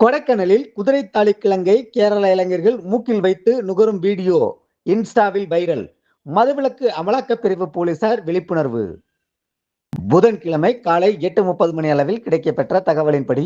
கொடைக்கானலில் குதிரைத்தாலி கிழங்கை கேரள இளைஞர்கள் மூக்கில் வைத்து நுகரும் வீடியோ இன்ஸ்டாவில் வைரல். மதுவிலக்கு அமலாக்கப் பிரிவு போலீசார் விழிப்புணர்வு. புதன்கிழமை காலை எட்டு முப்பது மணி அளவில் கிடைக்கப்பெற்ற தகவலின்படி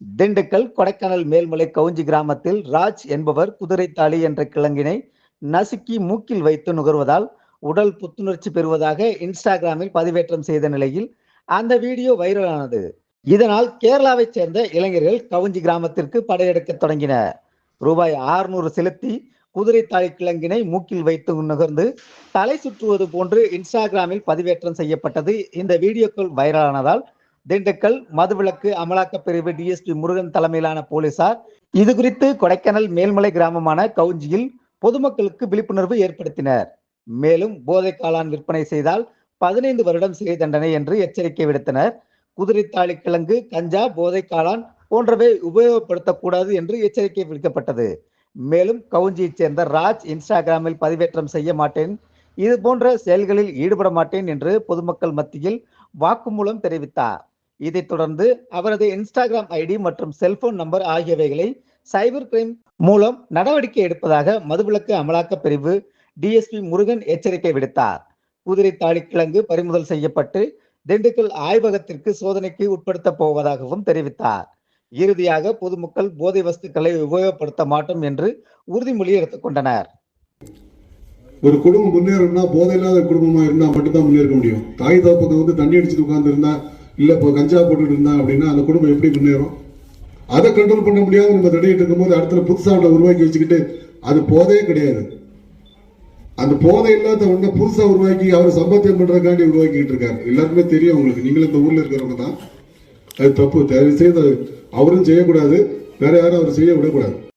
திண்டுக்கல் கொடைக்கானல் மேல்மலை கவுஞ்சி கிராமத்தில் ராஜ் என்பவர் குதிரைத்தாலி என்ற கிழங்கினை நசுக்கி மூக்கில் வைத்து நுகர்வதால் உடல் புத்துணர்ச்சி பெறுவதாக இன்ஸ்டாகிராமில் பதிவேற்றம் செய்த நிலையில் அந்த வீடியோ வைரலானது. இதனால் கேரளாவைச் சேர்ந்த இளைஞர்கள் கவுஞ்சி கிராமத்திற்கு படையெடுக்க தொடங்கினர். ரூபாய் ஆறுநூறு செலுத்தி குதிரை தாய் கிழங்கினை மூக்கில் வைத்து நுகர்ந்து தலை சுற்றுவது போன்று இன்ஸ்டாகிராமில் பதிவேற்றம் செய்யப்பட்டது. இந்த வீடியோக்கள் வைரலானதால் திண்டுக்கல் மதுவிலக்கு அமலாக்கப் பிரிவு டிஎஸ்பி முருகன் தலைமையிலான போலீசார் இது குறித்து கொடைக்கானல் மேல்மலை கிராமமான கவுஞ்சியில் பொதுமக்களுக்கு விழிப்புணர்வு ஏற்படுத்தினர். மேலும் போதை காளான் விற்பனை செய்தால் பதினைந்து வருடம் சிறை தண்டனை என்று எச்சரிக்கை விடுத்தனர். குதிரைத்தாளி கிழங்கு கஞ்சா போதை காளான் போன்றவை உபயோகப்படுத்தக்கூடாது என்று எச்சரிக்கை விடுக்கப்பட்டது. மேலும் கவுஞ்சியைச் சேர்ந்த ராஜ் இன்ஸ்டாகிராமில் பதிவேற்றம் செய்ய மாட்டேன். இது போன்ற செயல்களில் ஈடுபட மாட்டேன் என்று பொதுமக்கள் மத்தியில் வாக்குமூலம் தெரிவித்தார். இதைத் தொடர்ந்து அவரது இன்ஸ்டாகிராம் ஐடி மற்றும் செல்போன் நம்பர் ஆகியவைகளை சைபர் கிரைம் மூலம் நடவடிக்கை எடுப்பதாக மதுவிலக்கு அமலாக்கப் பிரிவு டிஎஸ்பி முருகன் எச்சரிக்கை விடுத்தார். குதிரை தாளிக்கிழங்கு பறிமுதல் செய்யப்பட்டு திண்டுக்கல் ஆய்வகத்திற்கு சோதனைக்கு உட்படுத்த போவதாகவும் தெரிவித்தார். இறுதியாக பொதுமக்கள் போதை வஸ்துக்களை உபயோகப்படுத்த மாட்டோம் என்று உறுதிமொழி எடுத்துக்கொண்டனர் ஒரு குடும்பம் முன்னேறணும்னா போதை இல்லாத குடும்பமா இருந்தா மட்டும்தான் முன்னேற முடியும். தாய் தகப்பத்தை வந்து தண்ணி அடிச்சுட்டு உட்கார்ந்து இருந்தா இல்ல இப்போ கஞ்சா போட்டுட்டு இருந்தா அப்படின்னா அந்த குடும்பம் எப்படி முன்னேறும்? அதை கண்ட்ரோல் பண்ண முடியாம நம்ம தடையிட்டு இருக்கும்போது அடுத்த புதுசாக உருவாக்கி வச்சுக்கிட்டு அது போதே கிடையாது. அந்த போதை இல்லாத ஒன்றை புதுசாக உருவாக்கி அவர் சம்பாத்தியம் பண்ணுறதுக்காண்டி உருவாக்கிட்டு இருக்காரு. எல்லாருக்குமே தெரியும் உங்களுக்கு நீங்களும் இந்த ஊரில் இருக்கிறவங்க தான். அது தப்பு. தயவு செய்து அவரும் செய்யக்கூடாது. வேற யாரும் அவர் செய்ய விடக்கூடாது.